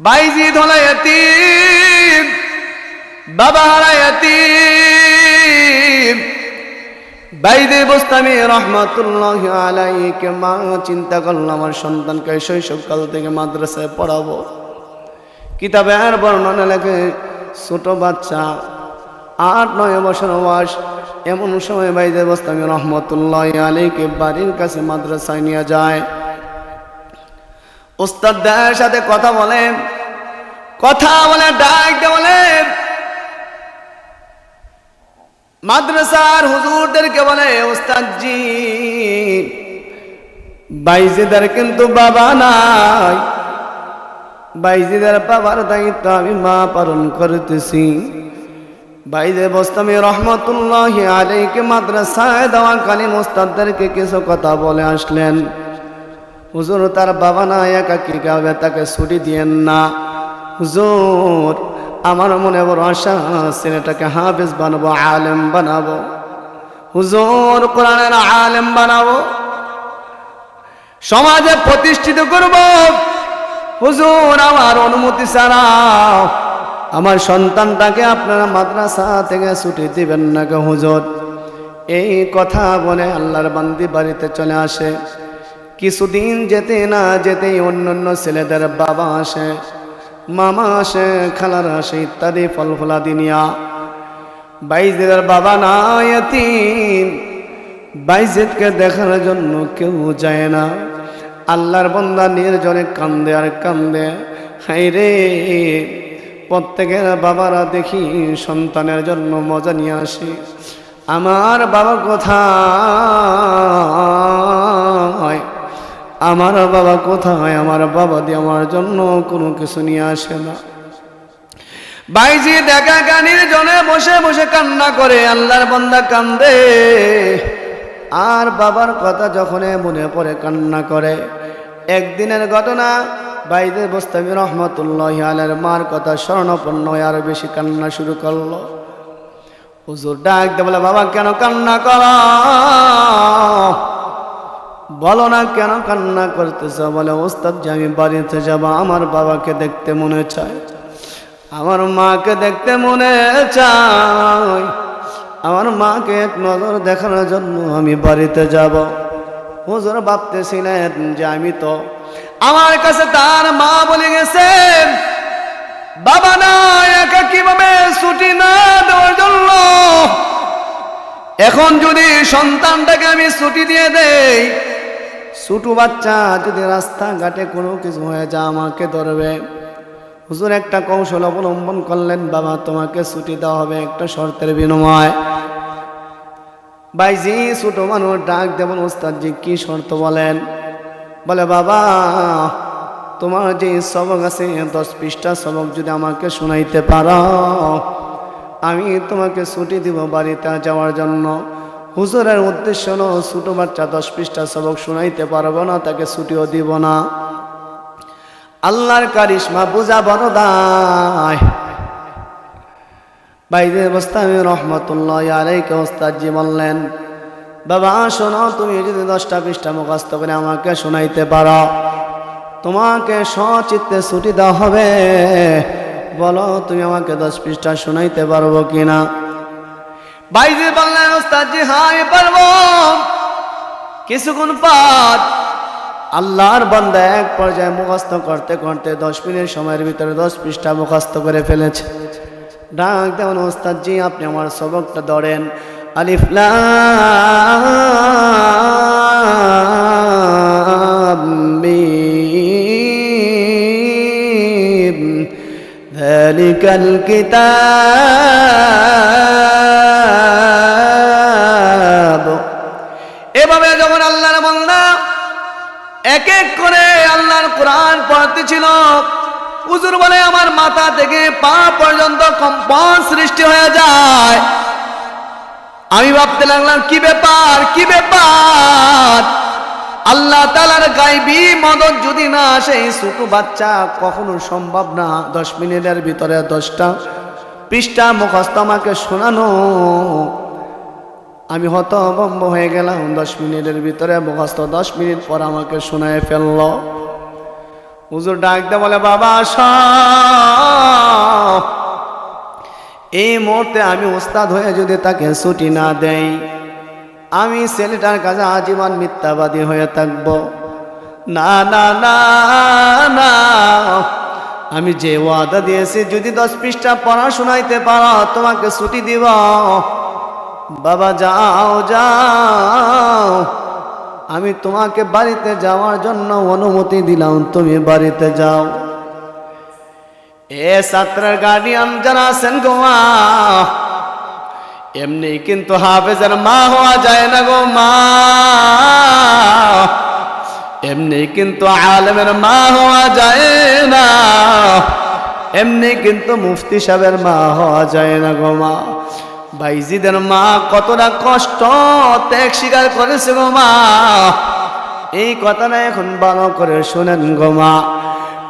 বাইজিদ হলো এতিম বাবা হারা এতিম বাইদে বস্তামি রহমাতুল্লাহ আলাইকে, মা চিন্তা করল আমার সন্তানকে শৈশবকাল থেকে মাদ্রাসায় পড়াবো। কিতাবের বর্ণনা লেখে, ছোট বাচ্চা, আট, নয় বছর বয়স, এমন সময় বাইদে বস্তামি রহমতুল্লাহ আলীকে বাড়ির কাছে মাদ্রাসায় নিয়ে যায়। উস্তাদের সাথে কথা বলেন কথা বলে ডাক বলেন মাদ্রাসার হুজুরদেরকে বলে ওস্তাদজি বাইজিদের কিন্তু বাবা নাই। বাইজিদের বাবার দায়িত্ব আমি মা পালন করতেছি। বাইজে বস্তামি রহমতুল্লাহ আলাইকে মাদ্রাসায় দেওয়া কালী মোস্তাদদেরকে কিছু কথা বলে আসলেন। হুজুর, তার বাবা না একা কি গাবে, তাকে ছুটি দিয়েন না। হুজুর, আমার মনে বড় আশা, ছেলেটাকে হাফেজ বানাবো, আলেম বানাবো। হুজুর, কোরআনের আলেম বানাবো। সমাজে প্রতিষ্ঠিত করব। হুজুর, আমার অনুমতি ছাড়া আমার সন্তানটাকে আপনারা মাদ্রাসা থেকে ছুটি দিবেন না গো হুজুর। এই কথা বলে আল্লাহর বান্দি বাড়িতে চলে আসে। কিছুদিন যেতে না যেতেই অন্য অন্য ছেলেদের বাবা আসে, মামা আসে, খালার আসে, ইত্যাদি ফল ফলাদি নিয়া। বাইজেদের বাবা না এতিম। বাইজেদকে দেখার জন্য কেউ যায় না। আল্লাহর বন্দা নির্জনে কান্দে আর কান্দে। হাই রে! প্রত্যেকের বাবারা দেখি সন্তানের জন্য মজা নিয়ে আসি। আমার বাবা কোথায়? আমার বাবা কোথায়? আমার বাবা দিয়ে আমার জন্য কোনো কিছু নিয়ে আসে না। বাইজি দেখা গানির জনে বসে বসে কান্না করে, আল্লাহর বন্দা কান্দে। আর বাবার কথা যখন মনে পড়ে কান্না করে। একদিনের ঘটনা বাইদে বস্তাবি রহমতুল্লাহ আলের মার কথা স্বর্ণপন্ন আরও বেশি কান্না শুরু করল। হুজুর ডাক বলে, বাবা, কেন কান্না কর? বলো না কেন কান্না করতেছ? বলে, ওস্তাদ, যে আমি বাড়িতে যাব, আমার বাবাকে দেখতে মনে চায়। আমার মাকে দেখতে মনে চায়। আমার মাকে এক নজর দেখানোর জন্য আমি বাড়িতে যাব। হুজুর ভাবতেছিলেন যে আমি তো আমার কাছে তার মা বলে গেছে, বাবা না, একা কীভাবে ছুটি না দেওয়ার জন্য? এখন যদি সন্তানটাকে আমি ছুটি দিয়ে দেই ছোট বাচ্চা যদি রাস্তাঘাটে কোনো কিছু হয়ে যা আমাকে ধরবে। হুজুর, একটা কৌশল অবলম্বন করলেন, বাবা, তোমাকে ছুটি দেওয়া হবে একটা শর্তের বিনিময়। বাইজি ছোট মানুষ ডাক দেবেন ওস্তাদজি কি শর্ত বলেন? বলে, বাবা, তোমার যে সবক আছে, দশ পৃষ্ঠা সবক যদি আমাকে শোনাইতে পারো, আমি তোমাকে ছুটি দিব বাড়িতে যাওয়ার জন্য। হুজুরের উদ্দেশ্য হলো, ছোটো বাচ্চা দশ পৃষ্ঠা সবক শোনাইতে পারব না, তাকে ছুটিও দিব না। আল্লাহর কারিশমা বুঝা বড় দায়। বাইরে বস্তামি রহমতুল্লাহ আলাইকে ওস্তাদজি বললেন, বাবা, শোনো, তুমি যদি দশটা পৃষ্ঠা মুখস্থ করে আমাকে শোনাইতে পারো, তোমাকে সচিত্তে ছুটি দেওয়া হবে। বলো, তুমি আমাকে দশ পৃষ্ঠা শোনাইতে পারব কিনা? বাইরে বললেন ওস্তাদজি হ্যাঁ আমি পারবো কিছুক্ষণ পর আল্লাহর বান্দা এক পর্যায়ে মুখস্থ করতে করতে দশ মিনিট সময়ের ভিতরে দশ পৃষ্ঠা মুখস্থ করে ফেলেছে ডাক দেওয়ান ওস্তাদজি আপনি আমার সবকটা ধরেন আলিফলাম মিম ذلك الكتاب এক এক করে আল্লাহর কোরআন পড়তেছিল হুজুর বলে, আমার মাথা থেকে পা পর্যন্ত কম্পন সৃষ্টি হয়ে যায়। আমি ভাবতে লাগলাম, কি ব্যাপার কি ব্যাপার? আল্লাহ তালার গাইবি মদত যদি না আসে ছোট বাচ্চা কখনো সম্ভব না। দশ মিনিটের ভিতরে দশটা পৃষ্ঠা মুখস্থ আমাকে শোনানো। আমি হতভম্ব হয়ে গেলাম। দশ মিনিটের ভিতরে মুখস্থ দশ মিনিট পর আমাকে শোনায় ফেলল। হুজুর ডাক দে বলে, বাবা এই মুহূর্তে আমি উস্তাদ হয়ে যদি তাকে ছুটি না দেই, আমি ছেলেটার কাছে আজীবন মিথ্যাবাদী হয়ে থাকব। না না না না। আমি যে ওয়াদা দিয়েছি, যদি দশ পৃষ্ঠা পড়া শোনাইতে পারো, তোমাকে ছুটি দিব। বাবা, যাও যাও। আমি তোমাকে বাড়িতে যাওয়ার জন্য অনুমতি দিলাম, তুমি বাড়িতে যাও। এ ছাত্রের গার্ডিয়ান যারা আছেন গোমা এমনি কিন্তু হাফেজের মা হওয়া যায় না গো মা। এমনি কিন্তু আলেমের মা হওয়া যায় না। এমনি কিন্তু মুফতি সাহেবের মা হওয়া যায় না গো মা। বাইজিদের মা কতটা কষ্ট, ত্যাগ স্বীকার করেছে গো মা। এই কথাটা এখন ভালো করে শোনেন গো মা।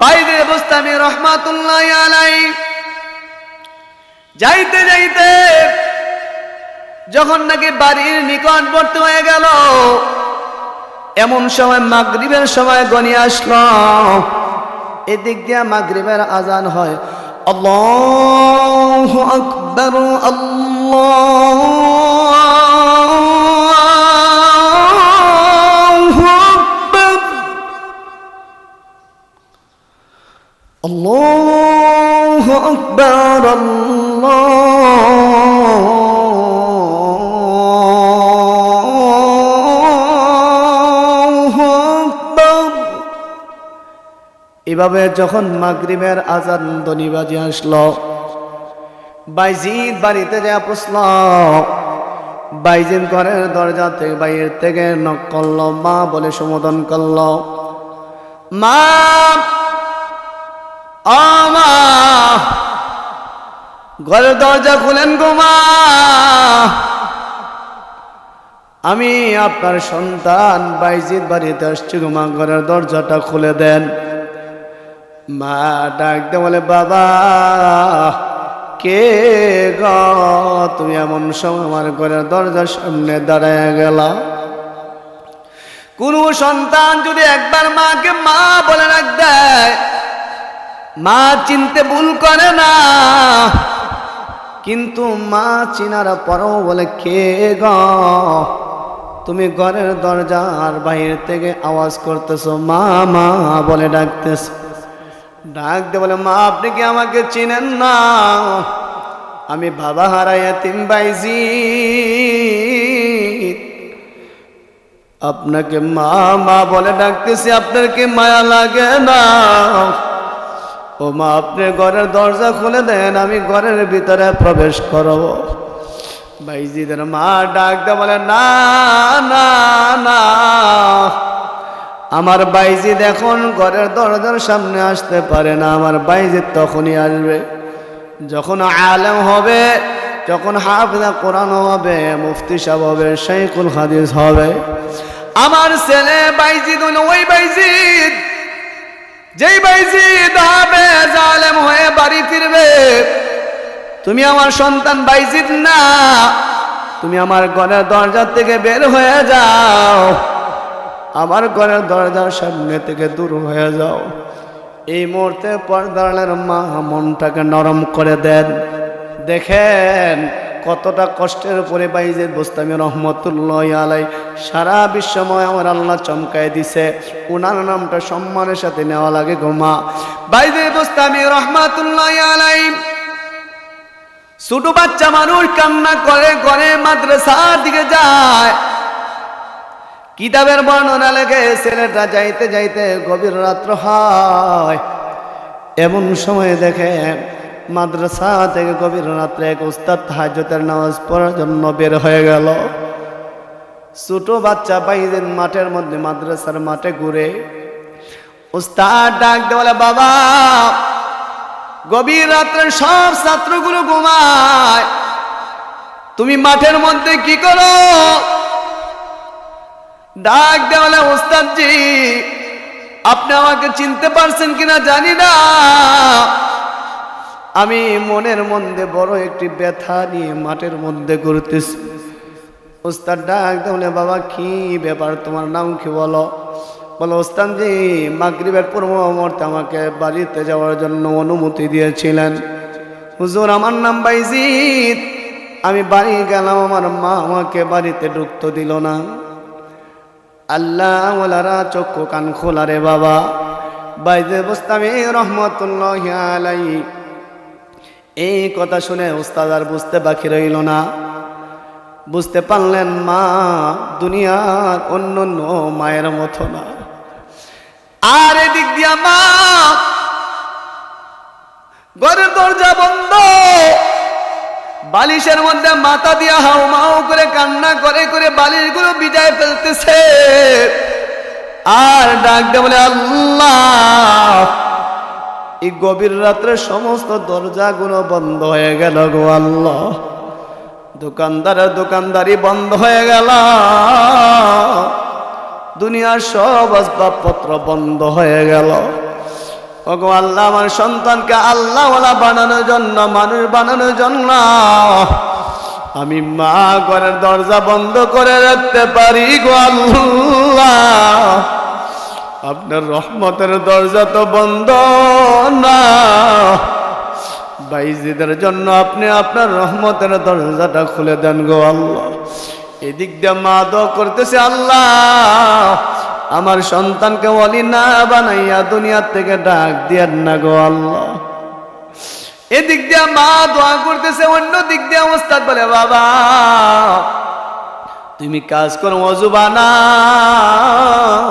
পাইদে বুস্তামি রহমাতুল্লাহ আলাই যাইতে যাইতে যখন নাকি বাড়ির নিকটবর্তী হয়ে গেল, এমন সময় মাগরিবের সময় গনিয়ে আসলো। এদিক দিয়ে মাগরিবের আজান হয়। আল্লাহু আকবার, আল্লাহু আল্লাহু আকবার আল্লাহু আকবার এভাবে যখন মাগরিবের আজান দনিবাজি আসলো বাইজিদ বাড়িতে যা পুষল বাইজিদ ঘরের দরজা থেকে বাইরের থেকে নক করল, মা বলে সম্বোধন করল, মা ঘরের দরজা খুলেন গো মা, আমি আপনার সন্তান বাইজিদ বাড়িতে আসছি গো মা, ঘরের দরজাটা খুলে দেন। মা ডাকতে বলে, বাবা কে গ? তুমি এমন সময় আমার ঘরের দরজার সামনে দাঁড়ায় গেল। কোন সন্তান যদি একবার মাকে মা বলে রাখ দেয়, মা চিনতে ভুল করে না। কিন্তু মা চিনার পরও বলে, কে গ? তুমি ঘরের দরজার বাইরে থেকে আওয়াজ করতেছো, মা মা বলে ডাকতেছ। ডাক দে বলে, মা, আপনি কি আমাকে চিনেন না? আমি, বাবা হারাইয়া তিন বাইজি আপনাকে মা মা বলে ডাকতেছি আপনার কি মায়া লাগে না। ও মা, আপনি ঘরের দরজা খুলে দেন, আমি ঘরের ভিতরে প্রবেশ করব। বাইজিদের মা ডাক দে বলে, না না না। আমার বাইজিদ এখন ঘরের দরজার সামনে আসতে পারে না, আমার বাইজিদ তখনই আসবে। যখন আলেম হবে, যখন হাফিজা কোরআন হবে, মুফতি সাহেব হবে, শাইখুল হাদিস হবে। আমার ছেলে বাইজিদ ওই বাইজিদ যেই বাইজিদ হবে জালেম হয়ে বাড়ি ফিরবে, তুমি আমার সন্তান বাইজিদ না, তুমি আমার ঘরের দরজা থেকে বের হয়ে যাও। আমার ঘরের দরজার সামনে থেকে দূর হয়ে যাও। এই মুহূর্তে পর্দালের মা মনটাকে নরম করে দেন। দেখেন, কতটা কষ্টের উপরে বাইজে বুস্তামি রহমতুল্লাহ আলাই সারা বিশ্বময় আমার আল্লাহ চমকায় দিছে। ওনার নামটা সম্মানের সাথে নেওয়া লাগে গো মা। বাইজে বুস্তামি রহমতুল্লাহ আলাই ছোট বাচ্চা মানুষ কান্না করে, ঘরে মাদ্রাসার দিকে যায়। কিতাবের বর্ণনা লেগে ছেলেটা যাইতে যাইতে গভীর রাত্র হয়। এমন সময় দেখে মাদ্রাসা থেকে গভীর রাত্রে এক উস্তাদ হাজতের নামাজ পড়ার জন্য বের হয়ে গেল। ছোট বাচ্চা বাইদিন মাঠের মধ্যে মাদ্রাসার মাঠে ঘুরে উস্তাদ ডাক দেওয়ালে বাবা, গভীর রাত্রে সব ছাত্রগুলো ঘুমায়। তুমি মাঠের মধ্যে কি করো? ডাক দেওয়ালে ওস্তাদজি, আপনি আমাকে চিনতে পারছেন কিনা জানি না। আমি মনের মধ্যে বড় একটি ব্যথা নিয়ে মাঠের মধ্যে ঘুরতেছি। ওস্তাদ ডাক দেওয়ালে বাবা, কি ব্যাপার? তোমার নাম কি বলো? বলো ওস্তানজি মাগরিবের পূর্ব মুহূর্তে আমাকে বাড়িতে যাওয়ার জন্য অনুমতি দিয়েছিলেন। হুজুর, আমার নাম বাইজিৎ আমি বাড়ি গেলাম, আমার মা আমাকে বাড়িতে ঢুকতে দিল না। আল্লাহ ওলারা চক্ষু কান খোলা রে বাবা। বাইজে বস্তামি রহমতুল্লাহ আলাই। এই কথা শুনে উস্তাদ আর বুঝতে বাকি রইল না। বুঝতে পারলেন মা, দুনিয়ার অন্য অন্য মায়ের মতো না। আর এদিক দিয়া মা, ঘরের দরজা বন্ধ। বালিশের মধ্যে মাথা দিয়া হাও মাও করে কান্না করে করে বালিশগুলো বিজায় ফেলতেছে। আর ডাক দে বলে, আল্লাহ, এই গভীর রাত্রে সমস্ত দরজাগুলো বন্ধ হয়ে গেল গো আল্লাহ। দোকানদারের দোকানদারি বন্ধ হয়ে গেল। দুনিয়ার সব আসবাবপত্র বন্ধ হয়ে গেল। ওগো আল্লাহ, আমার সন্তানকে আল্লাহওয়ালা বানানোর জন্য, মানুষ বানানোর জন্য আমি মা ঘরের দরজা বন্ধ করে রাখতে পারি গো আল্লাহ। আপনার রহমতের দরজা তো বন্ধ না। বাইজিদের জন্য আপনি আপনার রহমতের দরজাটা খুলে দেন গো আল্লাহ। এদিক দিয়ে মা দোয়া করতেছে, আল্লাহ আমার সন্তানকে বলি না বানাইয়া দুনিয়ার থেকে ডাক দিয়ার না গো আল্লাহ। এদিক দিয়ে মা দোয়া করতেছে, অন্য দিক দিয়ে ওস্তাদ বলে, বাবা, তুমি কাজ করো, অজু বানাও।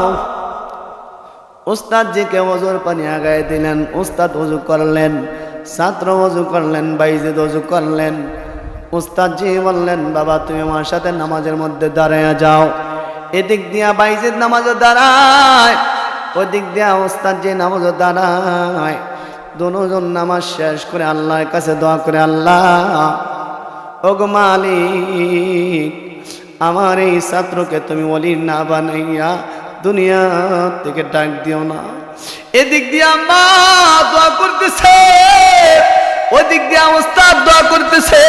ওস্তাদ জিকে অজুর পানি আগায় দিলেন, ওস্তাদ অজু করলেন, ছাত্র অজু করলেন, বাইজিদ অজু করলেন। ওস্তাদ জি বললেন, বাবা, তুমি আমার সাথে নামাজের মধ্যে দাঁড়ায় যাও। এদিক দিয়া বাইজিদ নামাজও দাঁড়ায়, ওদিক দিয়া ওস্তাদ যে নামাজও দাঁড়ায়। দুজন নামাজ শেষ করে আল্লাহর কাছে দোয়া করে, আল্লাহ, ওগো মালিক, আমার এই ছাত্রকে তুমি বলি না বানাইয়া দুনিয়া থেকে ডাক দিও না। এদিক দিয়া মা দোয়া করতেছে, ওদিক দিয়া উস্তাদ দোয়া করতেছে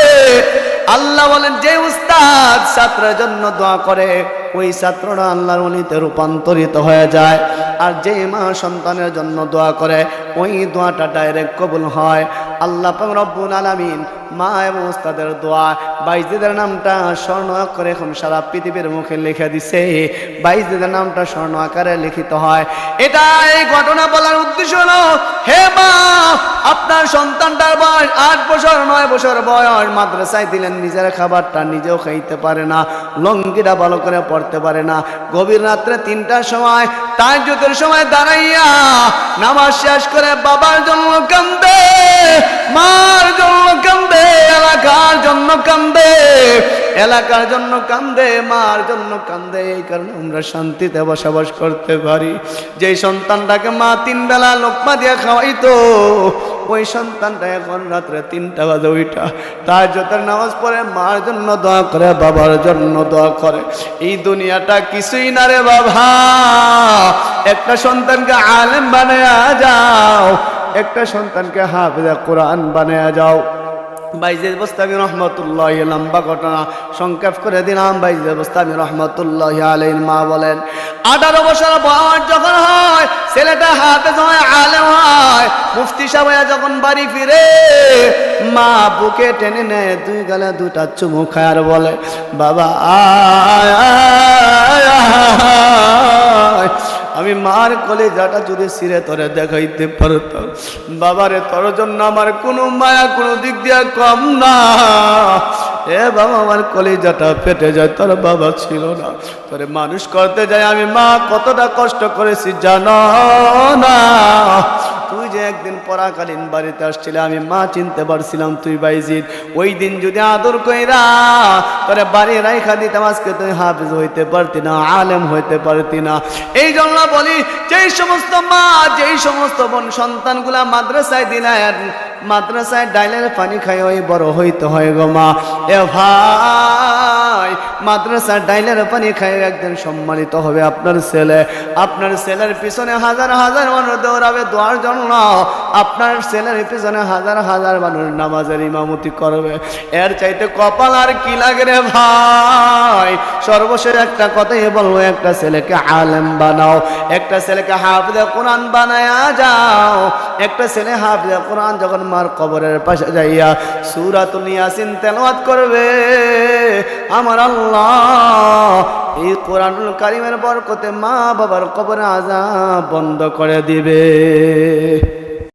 আল্লাহ বলেন, যে উস্তাদ ছাত্রের জন্য দোয়া করে, ওই ছাত্ররা আল্লাহর অনিতে রূপান্তরিত হয়ে যায়। আর যে মা সন্তানের জন্য দোয়া করে, ওই দোয়াটা ডাইরেক্ট কবুল হয়। আল্লাহ রব্বুল আলামিন মা এবং উস্তাদের দোয়া বাইজিদের নামটা স্বর্ণ অক্ষরে এখন সারা পৃথিবীর মুখে লিখে দিছে। বাইজিদের নামটা স্বর্ণ আকারে লিখিত হয়। এটা এই ঘটনা বলার উদ্দেশ্য হলো, হে মা, আপনার সন্তানটার বয়স আট বছর, নয় বছর বয়স, মাদ্রাসায় দিলেন, নিজের খাবারটা নিজেও খাইতে পারে না, লঙ্গিটা ভালো করে পড়তে পারে না। গভীর রাত্রে তিনটার সময় যুদ্ধের সময় দাঁড়াইয়া নামাজ শেষ করে বাবার জন্য কান্দে, মার জন্য কান্দে, এলাকার জন্য কান্দে, এলাকার জন্য কান্দে, মার জন্য কান্দে। এই কারণে আমরা শান্তিতে বসবাস করতে পারি। যে সন্তানটাকে মা তিন বেলা লোকমা দিয়ে খাওয়াইতো ওই সন্তানটা এখন রাত্রে তিনটা বাজে ওইটা। তার যতের নামাজ পড়ে, মার জন্য দোয়া করে, বাবার জন্য দোয়া করে। এই দুনিয়াটা কিছুই না রে বাবা। একটা সন্তানকে আলেম বানায়া যাও, একটা সন্তানকে হাফিজা কোরআন বানায়া যাও। বাইজের বস্তামি রহমতুল্লাহ লম্বা ঘটনা সংক্ষেপ করে দিলাম বাইজের বস্তামি রহমতুল্লাহ আলাইন মা বলেন আঠারো বছর বয়স যখন হয় ছেলেটা হাতে হয় আলেম হয় মুফতি সাহেব যখন বাড়ি ফিরে মা বুকে টেনে নেয় দুই গালে দুটা চুমু খায় আর বলে বাবা আয়। আমি মার কলে যাটা যদি সিরে তরে দেখাইতে পারতাম। বাবারে, তোর জন্য আমার কোনো মায়া কোনো দিক দিয়া কম না। এ বাবা, আমার কলেজাটা ফেটে যায়, তোর বাবা ছিল না। তোরে মানুষ করতে যায়, আমি মা, কতটা কষ্ট করেছি, জানো না। তুই যে একদিন পরাকালীন বাড়িতে আসছিলে, আমি মা চিনতে পারছিলাম তুই বাইজিদ ওই দিন যদি আদর কইরা তোরে বাড়ি রাইখা দিতাম, আজকে তুই হাফিজ হইতে পারতি না, আলেম হইতে পারতি না। এই জন্য বলি, যেই সমস্ত মা, যেই সমস্ত বোন সন্তানগুলা মাদ্রাসায় দিলেন মাদ্রাসায় ডাইলের পানি খাই ওই বড় হইতে হয় গো মা। এ ভাই। মাদ্রাসার ডাইলের পানি খায় একদিন সম্মানিত হবে আপনার ছেলে। আপনার ছেলের পিছনে হাজার হাজার মানুষ দৌড়াবে, দোয়ার জন্য। আপনার ছেলের পিছনে হাজার হাজার মানুষ নামাজের ইমামতি করবে। এর চাইতে কপাল আর কি লাগে রে ভাই? সর্বশেষ একটা কথাই বলব, একটা ছেলেকে আলেম বানাও, একটা ছেলেকে হাফিজে কোরআন বানায়া যাও। একটা ছেলে হাফিজে কোরআন যখন মার কবরের পাশে যাইয়া সুরাতুল ইয়াসিন তেলাওয়াত করবে, আমার আল্লাহ এই কোরআনুল কারিমের বরকতে মা বাবার কবর আজা বন্ধ করে দিবে।